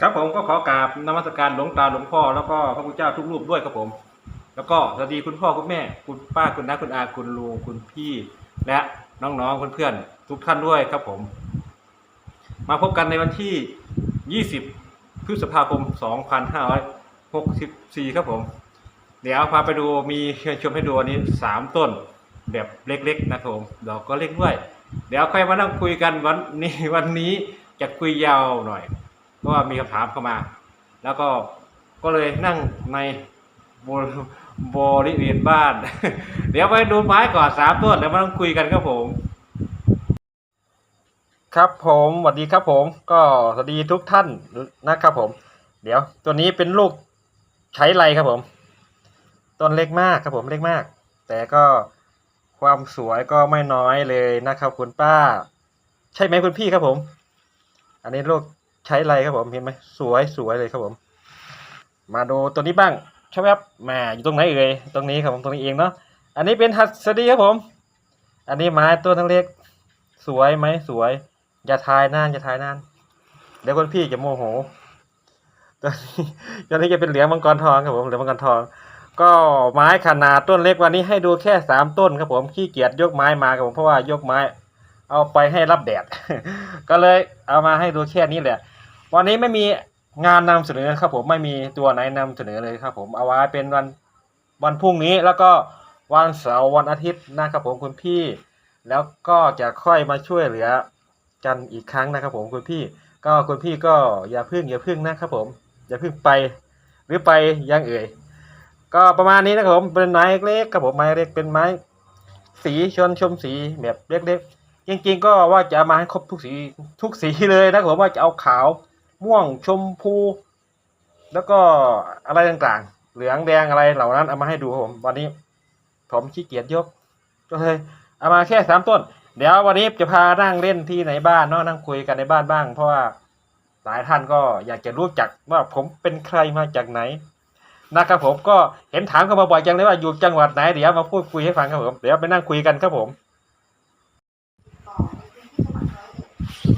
ครับผมก็ขอกราบนมัสการหลวงตาหลวงพ่อแล้วก็พระพุทธเจ้าทุกรูปด้วยครับผม แล้วก็สวัสดีคุณพ่อคุณแม่ คุณป้าคุณน้าคุณอาคุณลุงคุณพี่ และน้องๆเพื่อนๆทุกท่านด้วยครับผม มาพบกันในวันที่ 20 พฤษภาคม 2564 ครับผม เดี๋ยวพาไปดูมีเชิญชมให้ดูอันนี้ 3 ต้นแบบเล็กๆนะครับผมดอกก็เล็กด้วย เดี๋ยวค่อยมานั่งคุยกันวันนี้วันนี้จะคุยยาวหน่อย เพราะว่ามีคำถามเข้ามา แล้วก็ก็เลยนั่งในบริบริเวณบ้าน เดี๋ยวไปดูไม้ก่อนสามต้นแล้วมานั่งคุยกันครับผม ครับผมสวัสดีครับผม ก็สวัสดีทุกท่านนะครับผม เดี๋ยวตัวนี้เป็นลูกใช้ไรครับผม ต้นเล็กมากครับผมเล็กมาก แต่ก็ความสวยก็ไม่น้อยเลยนะครับคุณป้า ใช่ไหมคุณพี่ครับผม อันนี้ลูก ใช้ไรครับผมเห็นไหมสวยสวยเลยครับผม มาดูตัวนี้บ้างใช่ไหมครับแหมอยู่ตรงไหนเอ่ยตรงนี้ครับผมตรงนี้เองเนาะอันนี้เป็นหัสดีครับผม อันนี้ไม้ตัวทั้งเล็ก สวยไหมสวย อย่าทายนานอย่าทายนานเดี๋ยวคุณพี่จะโมโหตัวนี้ตัวนี้จะเป็นเหลืองมังกรทองครับผมเหลืองมังกรทอง ก็ไม้ขนาดต้นเล็กวันนี้ให้ดูแค่สามต้นครับผมขี้เกียจยกไม้มาครับผมเพราะว่ายกไม้ เอาไปให้รับแดด ก็เลยเอามาให้ดูแค่นี้แหละ วันนี้ไม่มีงานนำเสนอครับผมไม่มีตัวไหนนำเสนอเลยครับผมเอาไว้เป็นวันวันพรุ่งนี้แล้วก็วันเสาร์วันอาทิตย์นะครับผมคุณพี่ แล้วก็จะค่อยมาช่วยเหลือกันอีกครั้งนะครับผมคุณพี่ก็คุณพี่ก็อย่าพึ่งอย่าพึ่งนะครับผมอย่าพึ่งไปหรือไปยังเอ่ยก็ประมาณนี้นะครับผมเป็นไม้เล็กครับผมไม้เล็กเป็นไม้ สีชนชมสีแบบเล็กๆ จริงๆก็ว่าจะเอามาให้ครบทุกสีทุกสีเลยนะผมว่าจะเอาขาว ม่วงชมพู แล้วก็อะไรต่างๆ เหลืองแดงอะไรเหล่านั้นเอามาให้ดูผมวันนี้ ผมขี้เกียจยก ก็เลยเอามาแค่สามต้น เดี๋ยววันนี้จะพานั่งเล่นที่ไหนบ้านเนาะนั่งคุยกันในบ้านบ้าง เพราะว่าหลายท่านก็อยากจะรู้จักว่าผมเป็นใครมาจากไหนนะครับผมก็เห็นถามกันมาบ่อยจังเลยว่าอยู่จังหวัดไหนเดี๋ยวมาพูดคุยให้ฟังครับผมเดี๋ยวไปนั่งคุยกันครับผม โอ้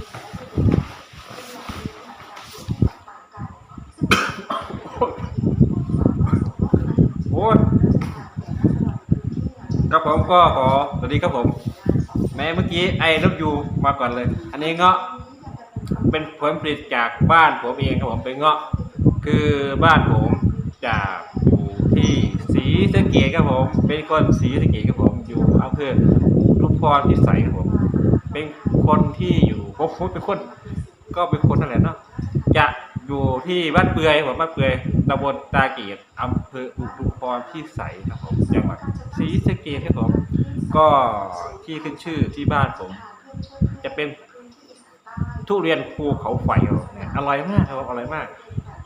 ยครับผมก็ขอสวัสดีครับผม แม้เมื่อกี้ไอ้รบยูมาก่อนเลย อันนี้เงาะเป็นผลผลิตจากบ้านผมเองครับผมเป็นเงาะคือบ้านผมจะอยู่ที่ศรีสะเกษครับผม เป็นคนศรีสะเกษครับผมอยู่อำเภอลูกพรพิสัยครับผม เป็นคนที่อยู่ผมผมเป็นคน ก็เป็นคนนั่นแหละเนาะจะอยู่ที่บ้านเปือยผมบ้านเปือยตำบลตาเกียรติอำเภออุทุมพรพิสัยครับผมจังหวัดศรีสะเกษครับผมก็ที่ขึ้นชื่อที่บ้านผม จะเป็นทุเรียนภูเขาไฟเนี่ยอร่อยมากครับอร่อยมาก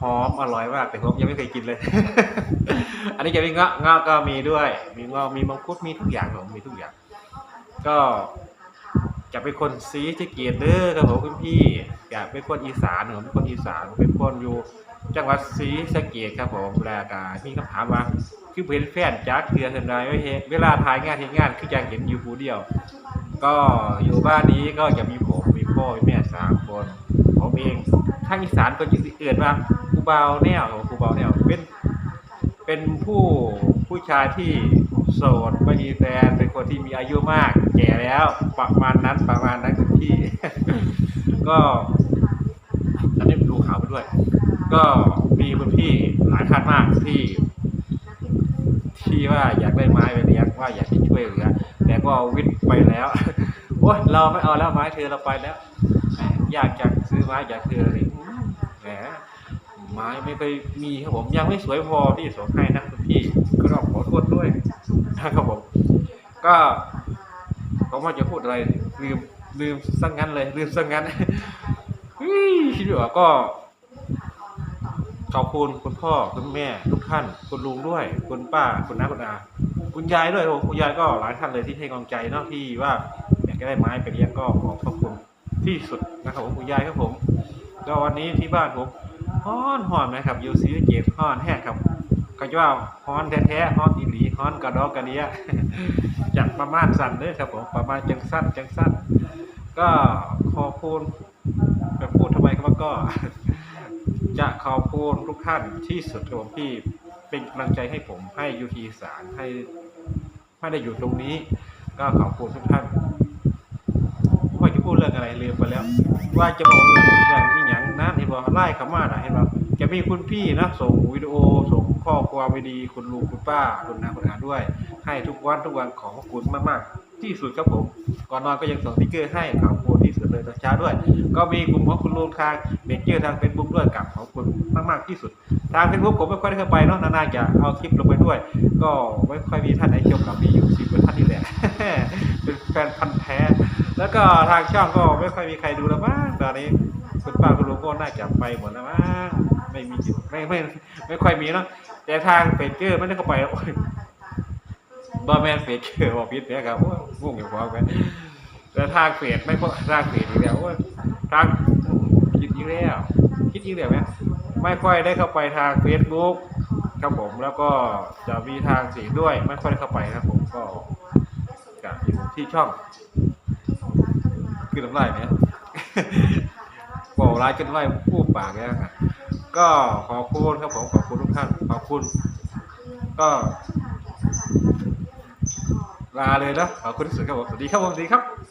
หอมอร่อยมากแต่ผมยังไม่เคยกินเลย อันนี้จะมีเงาะเงาะก็มีด้วย มีเงาะมีมังคุดมีทุกอย่างครับผมมีทุกอย่าง ก็ จะเป็นคนซีสะเกียรติเด้อครับผมคุณพี่อยากเป็นคนอีสานผมเป็นคนอีสานเป็นคนอยู่จังหวัดศรีสะเกษครับผมแลากามีคำถามว่าคือเห็นแฟนจักเทือเห็นไรไม่เห็นเวลาถ่ายงานที่งานคือยังเห็นอยู่ผู้เดียว ก็อยู่บ้านนี้ก็จะมีผมมีพ่อมีแม่สามคนผมเองทางอีสานก็จะเอื่นว่าครูเบาแนวครูเบาแนวเป็นเป็นผู้ผู้ชายที่ โสดไม่มีแฟนเป็นคนที่มีอายุมาก แก่แล้วประมาณนั้นประมาณนั้นคุณพี่ ก็อันนี้ดูข่าวไปด้วย ก็มีคุณพี่หลายท่านมากที่ที่ว่าอยากได้ไม้ไปเลี้ยงว่าอยากจะช่วยเหลือแต่ก็เอาวิทย์ไปแล้วโอ้ยเราไม่เอาแล้วไม้เธอเราไปแล้วอยากจะซื้อไม้อยากเธอเลยแหม ไม้ไม่เคยมีครับผมยังไม่สวยพอที่ส่งให้นะคุณพี่ก็ต้องขอโทษด้วยนะครับผม ก็ผมว่าจะพูดอะไรลืมลืมสังงั้นเลย ลืมสังงั้นเฮ้ยคิดว่าก็ขอบคุณคุณพ่อคุณแม่ ทุกท่าน คุณลุงด้วย คุณป้าคุณน้าคุณอาคุณยายด้วยโอ้คุณยายก็หลายท่านเลยที่ให้กำลังใจเนาะที่ว่าอยากได้ไม้ไปเลี้ยงก็ขอขอบคุณที่สุดนะครับผมคุณยายครับผม ก็วันนี้ที่บ้านผม ฮ้อนหอนนะครับอยู่ซีเกตฮ้อนแห้งครับก็จะว่าฮ้อนแท้ๆฮ้อนอีหลีฮ้อนกระดอกกระเดียจากประมาณสั้นเลยครับผมประมาณจังสั้นจังสั้นก็ขอบคุณแบบพูดทำไมครับก็ จะขอบคุณทุกท่านที่สุดครับผมที่เป็นกำลังใจให้ผมให้ยูทีสารให้ไม่ได้อยู่ตรงนี้ ก็ขอบคุณทุกท่านว่าจะพูดเรื่องอะไรลืมไปแล้ว ว่าจะบอกเรื่อง อย่างที่างนั้นเห็นบอกไล่คำว่าน่ะเห็นบอกจะมีคุณพี่นะส่งวิดีโอส่งข้อความวิดีคุณลุงคุณป้าคุณนาคุณอาด้วย ให้ทุกวันทุกวันขอบคุณมากๆ ที่สุดครับผม ก่อนนอนก็ยังส่งสติ๊กเกอร์ให้ขอบคุณที่สุดเลยตอนเช้าด้วย ก็มีกลุ่มของคุณลุงทางเมเจอร์ทางเฟซบุ๊กด้วยกับขอบคุณมากๆที่สุด ทางเฟซบุ๊กผมไม่ค่อยได้เข้าไปเนาะนานๆจะเอาคลิปลงไปด้วย ก็ไม่ค่อยมีท่านไหนชมกับมีอยู่สิบกว่าท่านนี่แหละเป็นแฟนพันธ์แท้แล้วก็ทางช่องก็ไม่ค่อยมีใครดูแล้วมั้งตอนนี้ คุณป้าคุณลุงก็น่าจะไปหมดแล้วมั้งไม่มีจิตไม่ไม่ไม่ค่อยมีเนาะแต่ทางเฟซเจอร์ไม่ได้เข้าไปโอ้ยบอแมนเฟซเจอร์บอกพิษเนี่ยครับโอ้ยงงอยู่พอกันแต่ทางเฟซไม่พอทางเฟซอีกแล้วโอ้ยทางคิดอีกแล้ว คิดอีกแล้วไหมไม่ค่อยได้เข้าไปทางเฟซบุ๊กครับผมแล้วก็จะมีทางสีด้วยไม่ค่อยเข้าไปครับผมก็จะอยู่ที่ช่องคือน้ำลายเนี่ย ร้ายจนไล่ผู้ปากเนี่ยครับก็ขอบคุณครับผมขอบคุณทุกท่านขอบคุณ ก็ลาเลยนะขอบคุณที่สุดครับผมสวัสดีครับผมสวัสดีครับ